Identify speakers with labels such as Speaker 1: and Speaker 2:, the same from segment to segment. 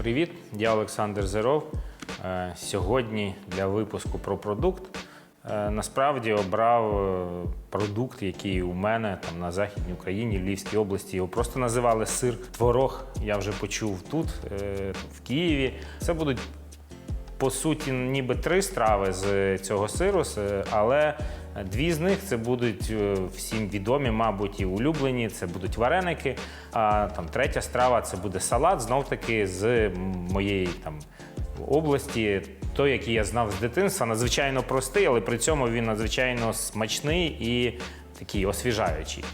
Speaker 1: Привіт, я Олександр Зеров. Е, Сьогодні для випуску про продукт е, насправді обрав е, продукт, який у мене там на Західній Україні, в Львівській області. Його просто називали сир творог. Я вже почув тут, в Києві. Це будуть по суті, ніби три страви з цього сиру, але дві з них це будуть е, всім відомі, мабуть, і улюблені. Це будуть вареники. А там третя страва це буде салат, знов таки з моєї там області. Той, який я знав з дитинства, надзвичайно простий, але при цьому він надзвичайно смачний і такий освіжаючий.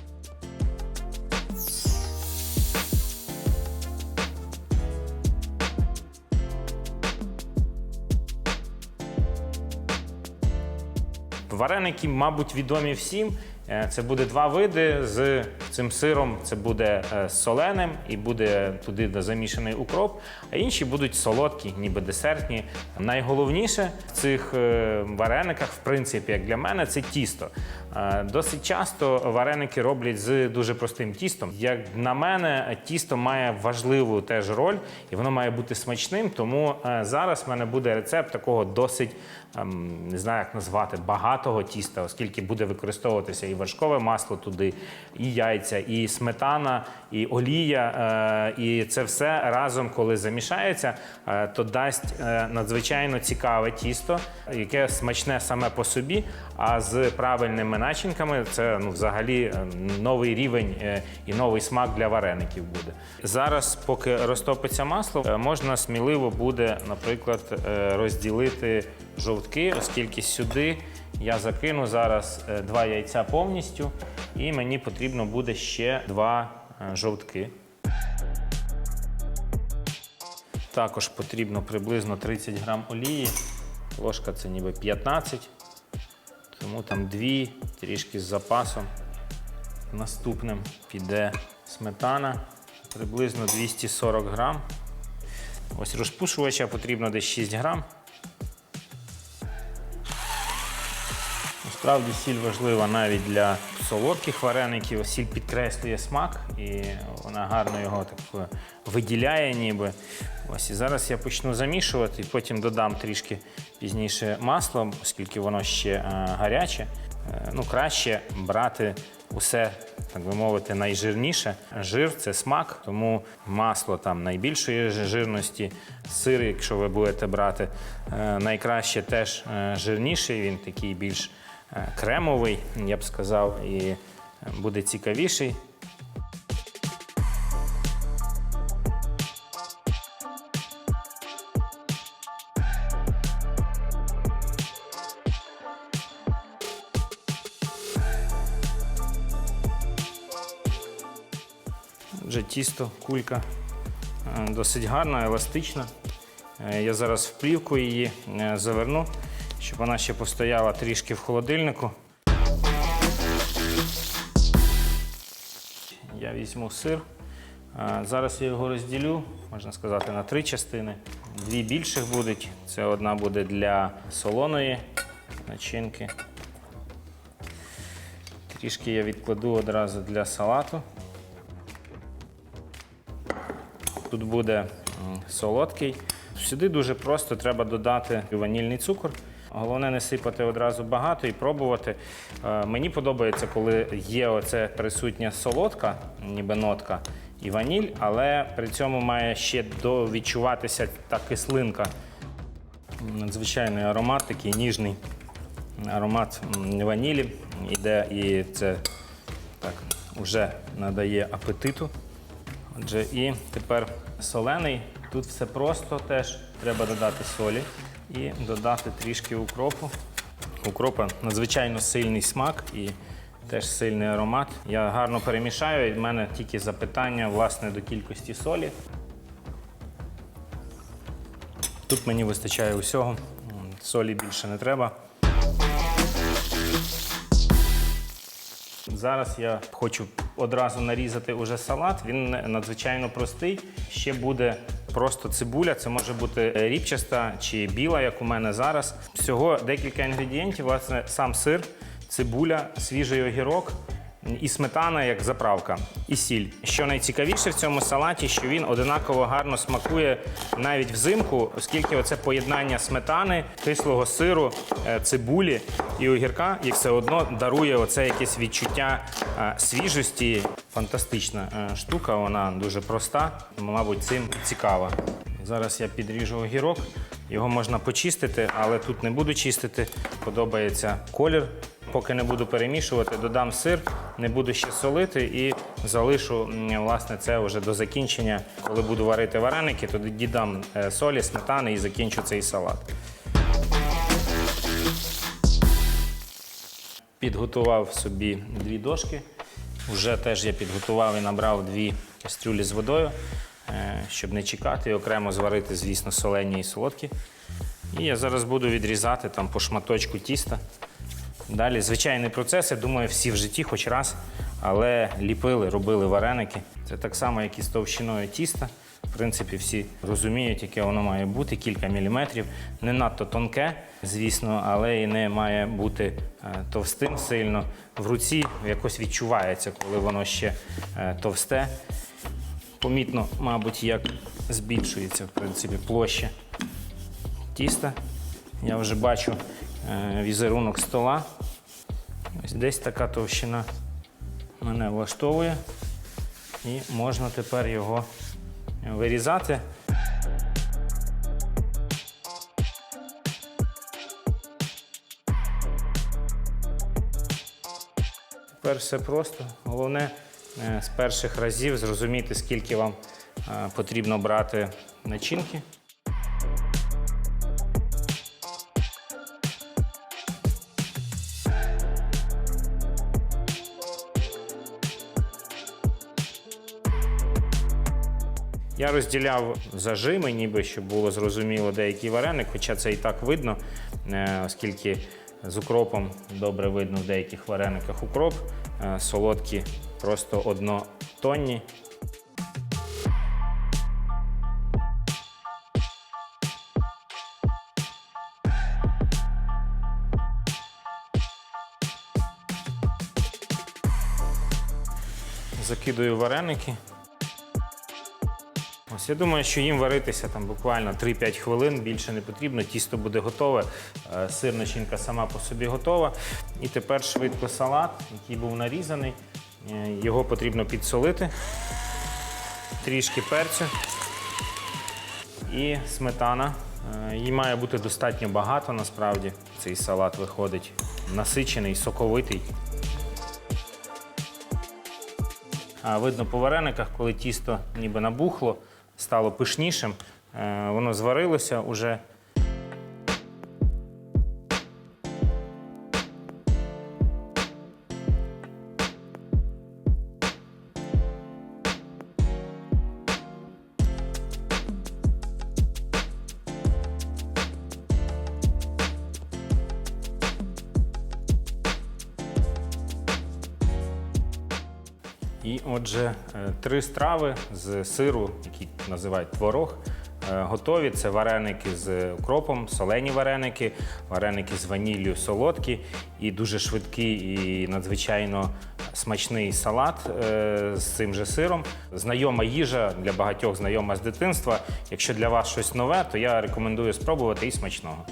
Speaker 1: Вареники, мабуть, відомі всім. Е, Це буде два види з цим сиром. Це буде е, соленим і буде туди замішаний укроп, а інші будуть солодкі, ніби десертні. Найголовніше в цих е, варениках, в принципі, як для мене, це тісто. Досить часто вареники роблять з дуже простим тістом. Як на мене, тісто має важливу теж роль, і воно має бути смачним. Тому зараз в мене буде рецепт такого досить ем, не знаю, як назвати, багатого тіста, оскільки буде використовуватися і вершкове масло туди, і яйця, і сметана, і олія. е, І це все разом, коли замішається, е, то дасть е, надзвичайно цікаве тісто, яке смачне саме по собі. А з правильними начинками це ну, взагалі новий рівень і новий смак для вареників буде. Зараз, поки розтопиться масло, можна сміливо буде, наприклад, розділити жовтки, оскільки сюди я закину зараз е, два яйця повністю, і мені потрібно буде ще два е, жовтки. Також потрібно приблизно 30 грам олії. Ложка це ніби 15, тому там дві, трішки з запасом. Наступним піде сметана, приблизно 240 грам. Ось розпушувача потрібно десь 6 грам. Насправді сіль важлива навіть для солодких вареників. Сіль підкреслює смак і вона гарно його так е, виділяє ніби. Ось і зараз я почну замішувати, і потім додам трішки пізніше масло, оскільки воно ще е, гаряче. Е, Ну, краще брати усе, так би мовити, найжирніше. Жир це смак, тому масло там найбільшої жирності. Сир, якщо ви будете брати, найкраще теж жирніший, він такий більш кремовий, я б сказав, і е, буде цікавіший. Вже тісто, кулька е, досить гарна, еластична. Е, Я зараз в плівку її е, заверну, щоб вона ще постояла трішки в холодильнику. Я візьму сир. Зараз я його розділю, можна сказати, на три частини. Дві більших будуть. Це одна буде для солоної начинки. Трішки я відкладу одразу для салату. Тут буде солодкий. Сюди дуже просто треба додати ванільний цукор. Головне не сипати одразу багато і пробувати. Е, Мені подобається, коли є оце присутня солодка, ніби нотка і ваніль, але при цьому має ще довідчуватися та кислинка. Надзвичайний аромат, такий ніжний аромат ванілі. Іде і це так вже надає апетиту. Отже, і тепер солений. Тут все просто теж треба додати солі і додати трішки укропу. Укропа надзвичайно сильний смак і теж сильний аромат. Я гарно перемішаю. і в мене тільки запитання власне до кількості солі. Тут мені вистачає усього. Солі більше не треба. Зараз я хочу одразу нарізати уже салат. Він надзвичайно простий. Ще буде просто цибуля. Це може бути ріпчаста чи біла, як у мене зараз. Всього декілька інгредієнтів. Власне, сам сир, цибуля, свіжий огірок, і сметана як заправка, і сіль. Що найцікавіше в цьому салаті, що він одинаково гарно смакує навіть взимку, оскільки оце поєднання сметани, кислого сиру, е, цибулі і огірка, і все одно дарує оце якесь відчуття е, свіжості. Фантастична е, штука, вона дуже проста, мабуть, цим цікава. Зараз я підріжу огірок. Його можна почистити, але тут не буду чистити. Подобається колір. Поки не буду перемішувати, додам сир, не буду ще солити і залишу власне це вже до закінчення. Коли буду варити вареники, то додам е, солі, сметани і закінчу цей салат. Підготував собі дві дошки. Вже теж я підготував і набрав дві кастрюлі з водою, е, щоб не чекати і окремо зварити, звісно, солені і солодкі. І я зараз буду відрізати там по шматочку тіста. Далі звичайний процес, я думаю, всі в житті хоч раз, але ліпили, робили вареники. Це так само, як і з товщиною тіста. В принципі, всі розуміють, яке воно має бути, кілька міліметрів. Не надто тонке, звісно, але і не має бути е, товстим сильно. В руці якось відчувається, коли воно ще е, товсте. Помітно, мабуть, як збільшується в принципі, площа тіста. Я вже бачу візерунок стола. Ось десь така товщина мене влаштовує. І можна тепер його вирізати. Тепер все просто. Головне е, з перших разів зрозуміти, скільки вам е, потрібно брати начинки. Я розділяв зажими, ніби щоб було зрозуміло деякий вареник, хоча це і так видно, е, оскільки з укропом добре видно в деяких варениках укроп, е, солодкі просто однотонні. Закидую вареники. Ось я думаю, що їм варитися там буквально 3-5 хвилин, більше не потрібно. Тісто буде готове, е, сир начинка сама по собі готова. І тепер швидко салат, який був нарізаний. Е, Його потрібно підсолити, трішки перцю і сметана. Е, Її має бути достатньо багато насправді. Цей салат виходить насичений, соковитий. А видно по варениках, коли тісто ніби набухло, стало пишнішим, е, воно зварилося уже. І отже, е, три страви з сиру, які називають творог, е, готові. Це вареники з укропом, солені вареники, вареники з ваніллю солодкі і дуже швидкий і надзвичайно смачний салат е, з цим же сиром. Знайома їжа для багатьох знайома з дитинства. Якщо для вас щось нове, то я рекомендую спробувати і смачного.